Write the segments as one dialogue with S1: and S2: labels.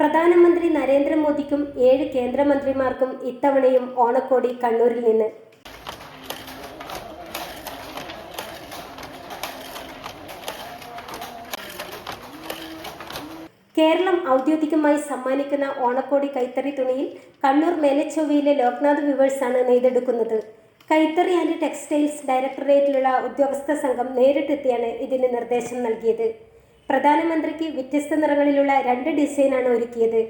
S1: പ്രധാനമന്ത്രി നരേന്ദ്രമോദിക്കും ഏഴ് കേന്ദ്രമന്ത്രിമാർക്കും ഇത്തവണയും ഓണക്കോടി കണ്ണൂരിൽ നിന്ന്. കേരളം ഔദ്യോഗികമായി സമ്മാനിക്കുന്ന ഓണക്കോടി കൈത്തറി തുണിയിൽ കണ്ണൂർ മേലച്ചൊവ്വയിലെ ലോക്നാഥ് വിവേഴ്സാണ് നെയ്തെടുക്കുന്നത്. കൈത്തറി ആൻഡ് ടെക്സ്റ്റൈൽസ് ഡയറക്ടറേറ്റിലുള്ള ഉദ്യോഗസ്ഥ സംഘം നേരിട്ടെത്തിയാണ് ഇതിന് നിർദ്ദേശം നൽകിയത്. പ്രധാനമന്ത്രിക്ക് വ്യത്യസ്ത നിറങ്ങളിലുള്ള രണ്ട് ഡിസൈനാണ് ഒരുക്കിയത്.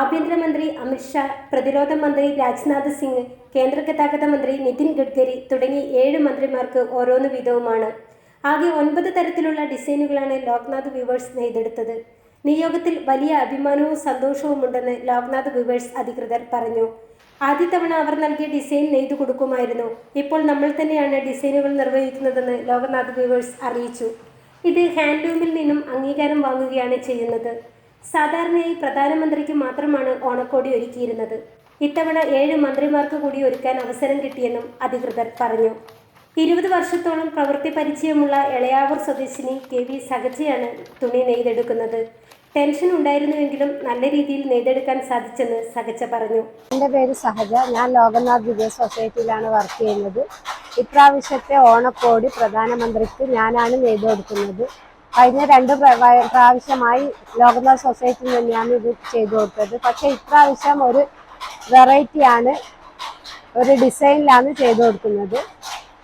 S1: ആഭ്യന്തരമന്ത്രി അമിത്ഷാ പ്രതിരോധ മന്ത്രി രാജ്നാഥ് സിംഗ് കേന്ദ്ര ഗതാഗത മന്ത്രി നിതിൻ ഗഡ്കരി തുടങ്ങി ഏഴ് മന്ത്രിമാർക്ക് ഓരോന്ന് വീതവുമാണ്. ആകെ ഒൻപത് തരത്തിലുള്ള ഡിസൈനുകളാണ് ലോക്നാഥ് വ്യൂവേഴ്സ് നെയ്തെടുത്തത്. നിയോഗത്തിൽ വലിയ അഭിമാനവും സന്തോഷവുമുണ്ടെന്ന് ലോക്നാഥ് വ്യൂവേഴ്സ് അധികൃതർ പറഞ്ഞു. ആദ്യ തവണ അവർ നൽകിയ ഡിസൈൻ നെയ്തു കൊടുക്കുമായിരുന്നു. ഇപ്പോൾ നമ്മൾ തന്നെയാണ് ഡിസൈനുകൾ നിർവഹിക്കുന്നതെന്ന് ലോക്നാഥ് വ്യൂവേഴ്സ് അറിയിച്ചു. ഇത് ഹാൻഡ്ലൂമിൽ നിന്നും അംഗീകാരം വാങ്ങുകയാണ് ചെയ്യുന്നത്. സാധാരണയായി പ്രധാനമന്ത്രിക്ക് മാത്രമാണ് ഓണക്കോടി ഒരുക്കിയിരുന്നത്. ഇത്തവണ ഏഴ് മന്ത്രിമാർക്ക് കൂടി ഒരുക്കാൻ അവസരം കിട്ടിയെന്നും അധികൃതർ പറഞ്ഞു. ഇരുപത് വർഷത്തോളം പ്രവൃത്തി പരിചയമുള്ള എളയാവൂർ സ്വദേശിനി കെ വി സഹജയാണ് തുണി നെയ്തെടുക്കുന്നത്. ടെൻഷൻ ഉണ്ടായിരുന്നുവെങ്കിലും നല്ല രീതിയിൽ നെയ്തെടുക്കാൻ സാധിച്ചെന്ന് സഹജ പറഞ്ഞു.
S2: എന്റെ പേര് സഹജ. ഞാൻ ലോകനാഥ് വിജയ സൊസൈറ്റിയിലാണ് വർക്ക് ചെയ്യുന്നത്. ഇപ്രാവശ്യത്തെ ഓണക്കോടി പ്രധാനമന്ത്രിക്ക് ഞാനാണ് നെയ്തു കൊടുക്കുന്നത് കഴിഞ്ഞ രണ്ട് പ്രാവശ്യമായി ലോകനാഥ് സൊസൈറ്റിയിൽ തന്നെയാണ് ഇത് ചെയ്തു കൊടുത്തത് പക്ഷെ ഇപ്രാവശ്യം ഒരു വെറൈറ്റിയാണ് ഒരു ഡിസൈനിലാണ് ചെയ്തു കൊടുക്കുന്നത്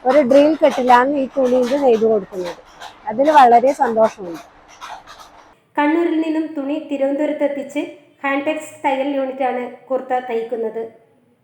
S2: ഒരു ഡ്രിൽ കെട്ടിലാണ് ഈ തുണി തുണിയിൽ നെയ്തു കൊടുക്കുന്നത് അതിൽ വളരെ സന്തോഷമുണ്ട്.
S1: കണ്ണൂരിൽ നിന്നും തുണി തിരുവനന്തപുരത്ത് എത്തിച്ച് ഹാൻഡ് ഹാൻഡെക്സ് തയ്യൽ യൂണിറ്റാണ് കുർത്ത തയ്ക്കുന്നത്.